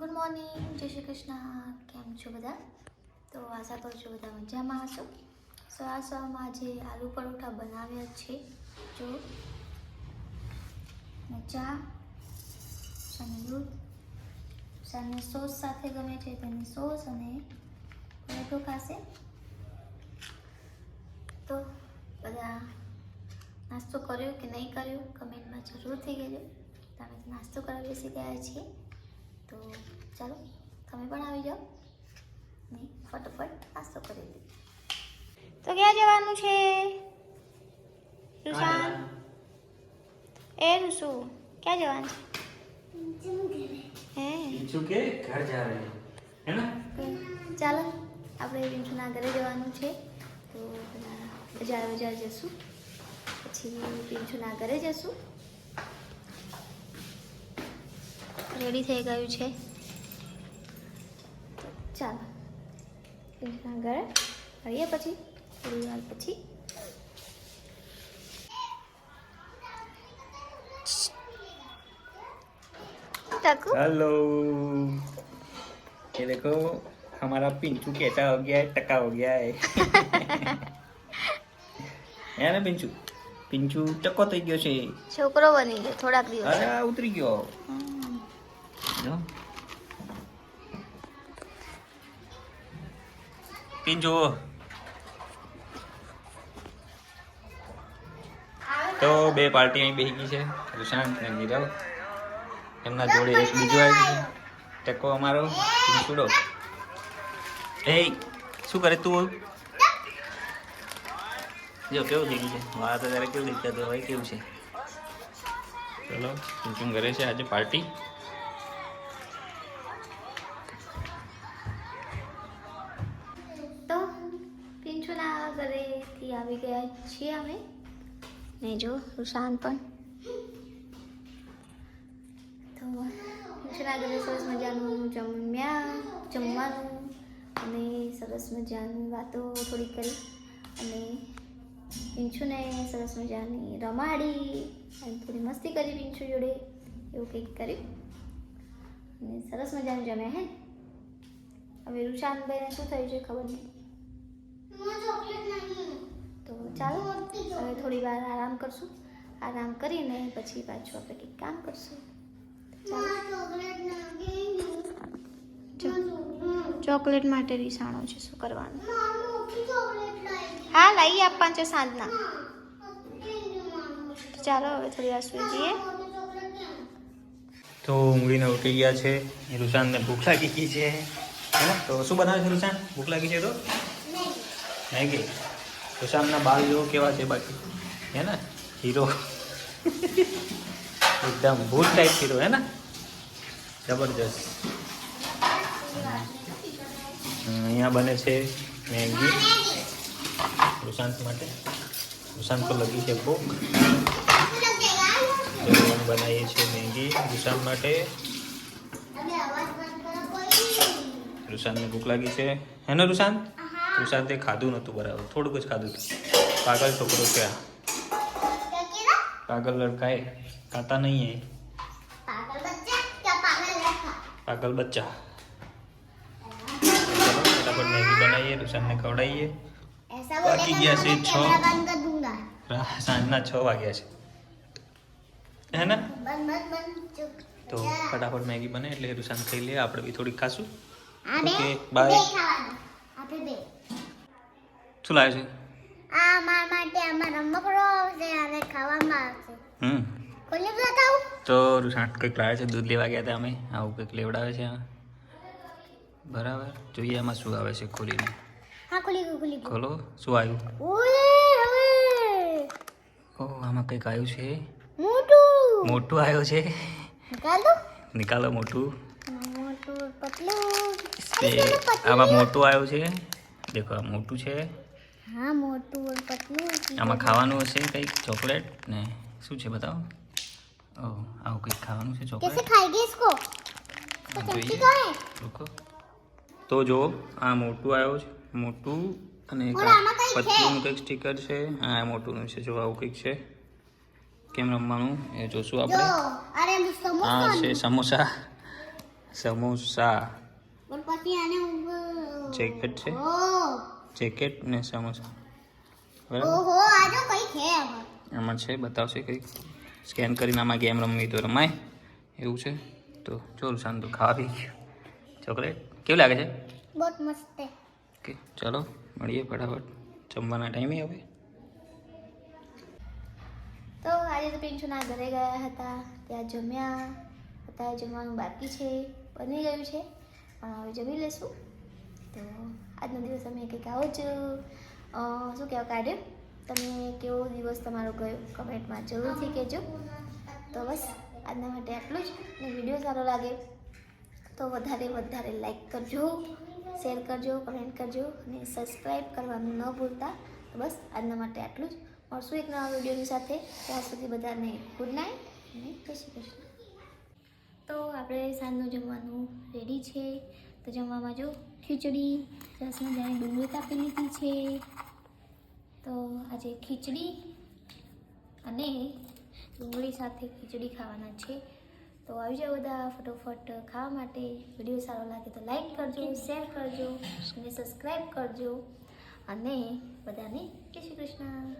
Good morning, જય શ્રી કૃષ્ણ. કેમ છો બધા? તો આશા કરું છું બધા મજામાં હશો. સો આ સવારમાં આજે આલુ પરોઠા બનાવ્યા છે. જો. ચા અને દૂધ. સાને સોસ સાથે ગમે છે તેની સોસ અને પરોઠો ખાશે. તો બધા નાસ્તો કર્યો કે નહીં કર્યો? કમેન્ટમાં જરૂરથી કહેજો. તમે નાસ્તો કરવા બેસી ગયા છીએ. તો ચાલો તમે પણ આવી જાઓ. ને ફટાફટ નાસ્તો કરી દે તો ક્યાં જવાનું છે? રુસાન એ રુસુ ક્યાં જવાનું છે? હે? કે ચાલો આપણે વિંશુના ઘરે જવાનું છે. તો બજાર બજાર જશું. પછી વિંશુના ઘરે જશું. રેડી થઈ ગયું છે તો ચાલો પિન્ટુના ઘરે મળીએ પછી થોડી વાર પછી ટકુ हेलो ये देखो हमारा पिंचू कैसा हो गया है टका हो गया है है ना पिंचू पिंचू ટકો થઈ ગયો છે છોકરો બની ગયો થોડાક દિવસ અરે આ ઉતરી ગયો હમ. જો પિંચુ તો બે પાર્ટી અહીં બેસી ગઈ છે. સુશાંત અને નીરવ. એમના જોડે એક બીજો આવી છે. ટકો અમારો. પિંચુડો એ, શું કરે તું? જો, કેવું થઈ ગયું છે? વાત અત્યારે કેવું દેખાતું હોય કેવું છે? ચલો શું કરે છે આજે પાર્ટી? આવી ગયા છીએ અમે. ને જો રૂશાન પણ. તો સરસ મજાનું જમ્યા, જમવાનું અને સરસ મજાની વાતો થોડી કરી. અને પિંચુને સરસ મજાની રમાડી અને થોડી મસ્તી કરી પિંચુ જોડે, એવું કંઈક કર્યું. અને સરસ મજાનું જમ્યા, હે? હવે રૂશાનભાઈને શું થયું છે ખબર નહીં તો ચાલો હવે થોડી વાર આરામ કરશું. આરામ કરીને પછી પાછું આપણે કંઈક કામ કરશું. ચોકલેટ. માટે રીસાણો છે શું કરવાનું? હા લઈ આપવાનું છે સાંજના. ચાલો હવે થોડી વાર સુઈ જઈએ. તો ઊંઘીને ઉઠી ગયા છે. રુશાનને ભૂખ લાગી ગઈ છે. હે ને? તો શું બનાવે છે રુશાન ભૂખ લાગી છે તો? મેગી. રુશાનના બાલ જેવો કેવા છે બાકી? હે ને? હીરો. એકદમ ભૂત ટાઈપ હીરો, હે ને? જબરજસ્ત. અહીંયા બને છે મેગી. રુશાંત માટે. રુશાંત તો લગી છે ભૂખ. બનાવીએ છીએ મેગી. સુશાંત માટે. રુશાંતને ભૂખ લાગી છે. હે ને રુશાન સુશાંતે ખાધું નહોતું બરાબર. થોડુંક જ ખાધું હતું. પાગલ છોકરો છે પાગલ લડકાએ ખાતા નહીં એ. પાગલ બચ્ચા. ફટાફટ મેગી બનાવીએ રૂસાનને ખવડાવીએ. બાકી ગયા છે છ. સાંજના છ વાગ્યા છે. હે ને? તો ફટાફટ મેગી બને એટલે રૂસાન ખાઈ લે આપણે બી ખાશું. ઓકે બાય શું લાવે છે? આ મારા માટે આમાં રમકડો આવશે અને ખાવામાં આવશે. હમ. કોને બતાવું તો રુશાન કંઈક લાવે છે? દૂધ લેવા ગયા હતા અમે. આવું કંઈક લેવડાવે છે બરાબર. જોઈએ એમાં શું આવે છે ખોલીને. હા ખોલી ખુલી ખોલો. શું આવ્યું? ઓય હવે. ઓહ આમાં કંઈક આવ્યું છે. મોટું. મોટું આવ્યું છે. નિકાલો નિકાલો મોટું. મોટું પતલું. આમાં મોટું આવ્યું છે. દેખો આ મોટું છે. હા મોટું અને પતલું આમાં ખાવાનું હશે કંઈક ચોકલેટ ને શું છે બતાવો? ઓ આવું કંઈક ખાવાનું છે ચોકલેટ? કેસે ખાઈ ગઈ ઇસકો? તો ચમચી તો જો આ મોટું આવ્યો છે. મોટું અને પતલુંનું કંઈક સ્ટીકર છે. હા મોટુંનું છે. જો આવું કંઈક છે. કેમ રમવાનું? એ જોશું આપણે. હા છે સમોસા. સમોસા. જેકેટ છે. જેકેટ ને સમોસા. બરાબર? ઓહો આ જો કઈ છે આમાં. છે બતાવશે કંઈક. સ્કેન કરીને આમાં ગેમ રમવી તો રમાય. એવું છે? તો ચોર શાંતુ ખાવા ચોકલેટ. કેવું લાગે છે? બહુ મસ્ત ઓકે ચાલો મળીએ ફટાફટ. જમવાના ટાઈમે હવે. તો આજે તો પિંચુના ઘરે ગયા હતા. ત્યાં જમ્યા. અત્યારે જમવાનું બાકી છે. બની ગયું છે. પણ હવે જમી લેશું. તો આજનો દિવસ અમે કંઈક આવો જ શું કહેવા કાઢ્યો. તમે કેવો દિવસ તમારો ગયો? કમેન્ટમાં જરૂરથી કહેજો. તો બસ, આજના માટે આટલું જ. અને વીડિયો સારો લાગે તો વધારે વધારે લાઈક કરજો શેર કરજો કમેન્ટ કરજો અને સબસ્ક્રાઈબ કરવાનું ન ભૂલતા. તો બસ, આજના માટે આટલું જ. મળશું એક નવા વિડીયોની સાથે. ત્યાં સુધી બધાને ગુડ નાઇટ અને જય કૃષ્ણ. તો આપણે સાંજનું જમવાનું રેડી છે. જમવામાં જો ખીચડી, રસમાં જાણે ડુંગળી કાપી લીધી છે, તો આજે ખીચડી અને ડુંગળી સાથે ખીચડી ખાવાના છે. તો આવી જાઓ બધા ફટોફટ ખાવા માટે. વીડિયો સારો લાગે તો લાઈક કરજો, શેર કરજો અને સબસ્ક્રાઈબ કરજો. અને બધાને જય શ્રી કૃષ્ણ.